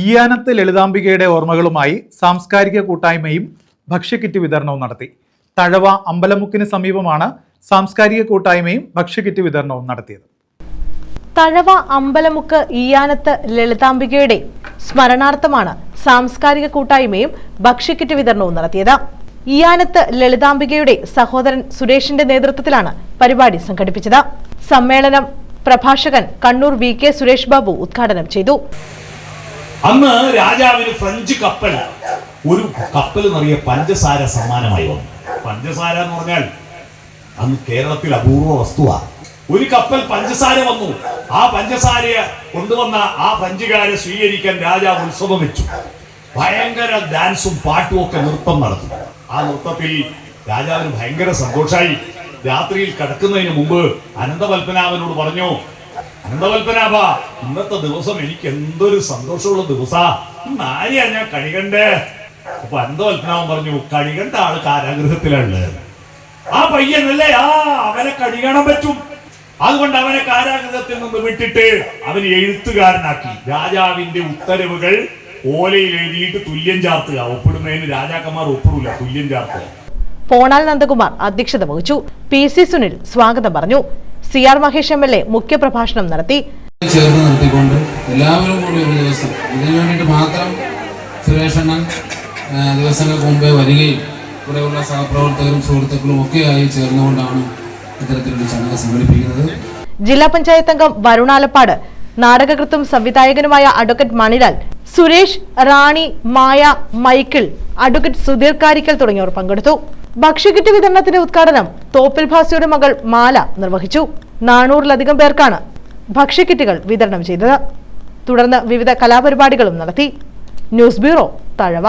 ഈയാനത്ത് ലളിതാംബികയുടെ ഓർമ്മകളുമായി സാംസ്കാരിക കൂട്ടായ്മയും ഭക്ഷ്യക്കിറ്റ് വിതരണവും നടത്തി. തഴവ അമ്പലമുക്കിന് സമീപമാണ് സാംസ്കാരിക കൂട്ടായ്മയും ഭക്ഷ്യക്കിറ്റ് വിതരണവും നടത്തിയത്. തഴവ അമ്പലമുക്ക് ഈയാനത്ത് ലളിതാംബികയുടെ സ്മരണാർത്ഥമാണ് സാംസ്കാരിക കൂട്ടായ്മയും ഭക്ഷ്യക്കിറ്റ് വിതരണവും നടത്തിയത്. ഈയാനത്ത് ലളിതാംബികയുടെ സഹോദരൻ സുരേഷിന്റെ നേതൃത്വത്തിലാണ് പരിപാടി സംഘടിപ്പിച്ചത്. സമ്മേളനം പ്രഭാഷകൻ കണ്ണൂർ വി കെ സുരേഷ് ബാബു ഉദ്ഘാടനം ചെയ്തു. അന്ന് രാജാവിന് ഫ്രഞ്ച് കപ്പൽ. ഒരു കപ്പൽ നിറയെ പഞ്ചസാര സമ്മാനമായി വന്നു. പഞ്ചസാര എന്ന് പറഞ്ഞാൽ അന്ന് കേരളത്തിൽ അപൂർവ വസ്തുവാ. ഒരു കപ്പൽ പഞ്ചസാര വന്നു. ആ പഞ്ചസാരയെ കൊണ്ടുവന്ന ആ ഫ്രഞ്ചുകാരെ സ്വീകരിക്കാൻ രാജാവ് ഉത്സവം വെച്ചു. ഭയങ്കര ഡാൻസും പാട്ടും ഒക്കെ നൃത്തം നടത്തി. ആ നൃത്തത്തിൽ രാജാവിന് ഭയങ്കര സന്തോഷമായി രാത്രിയിൽ കിടക്കുന്നതിന് മുമ്പ് അനന്തപത്മനാഭനോട് പറഞ്ഞു അനന്തപത്മനാഭ ഇന്നത്തെ ദിവസം എനിക്ക് എന്തൊരു സന്തോഷമുള്ള ദിവസാ. ആരെയാ ഞാൻ കണികണ്ടേ. അപ്പൊ അനന്തപത്മനാഭൻ പറഞ്ഞു കണികണ്ട ആൾ കാരാഗ്രഹത്തിലാണ് ആ പയ്യനല്ലേ ആ അവനെ കണികണം പറ്റും. അതുകൊണ്ട് അവനെ കാരാഗ്രഹത്തിൽ നിന്ന് വിട്ടിട്ട് അവന് എഴുത്തുകാരനാക്കി. രാജാവിന്റെ ഉത്തരവുകൾ ഓലയിൽ എഴുതിയിട്ട് തുല്യം ചാർത്തുക. ഒപ്പിടുന്നതിന് രാജാക്കന്മാർ ഒപ്പിടില്ല തുല്യം ചാർത്തുക. പോണാൽ നന്ദകുമാർ അധ്യക്ഷത വഹിച്ചു. പി സി സുനിൽ സ്വാഗതം പറഞ്ഞു. C R Mahesh M L A മുഖ്യപ്രഭാഷണം നടത്തി. ചേർന്ന് നിർത്തിക്കൊണ്ട് എല്ലാവരും കൂടി ഒരു ദിവസം ഇതിനു വേണ്ടിയിട്ട് മാത്രം സുരേഷണ്ണൻ ദിവസങ്ങൾക്ക് മുമ്പേ വരികയും ഇവിടെയുള്ള സഹപ്രവർത്തകരും സുഹൃത്തുക്കളും ഒക്കെയായി ചേർന്നുകൊണ്ടാണ് ഇത്തരത്തിലൊരു ചടങ്ങ് സംഘടിപ്പിക്കുന്നത്. ജില്ലാ പഞ്ചായത്ത് അംഗം വരുണാലപ്പാട് നാടകകൃത്തും സംവിധായകനുമായ advocate Manilal Suresh Rani Maya Michael advocate Sudheer Karikkal തുടങ്ങിയവർ പങ്കെടുത്തു. ഭക്ഷ്യക്കിറ്റ് വിതരണത്തിന്റെ ഉദ്ഘാടനം തോപ്പിൽ ഭാസിയുടെ മകൾ മാല നിർവഹിച്ചു. നാനൂറിലധികം പേർക്കാണ് ഭക്ഷ്യക്കിറ്റുകൾ വിതരണം ചെയ്തത്. തുടർന്ന് വിവിധ കലാപരിപാടികളും നടത്തി. News bureau Thazhava.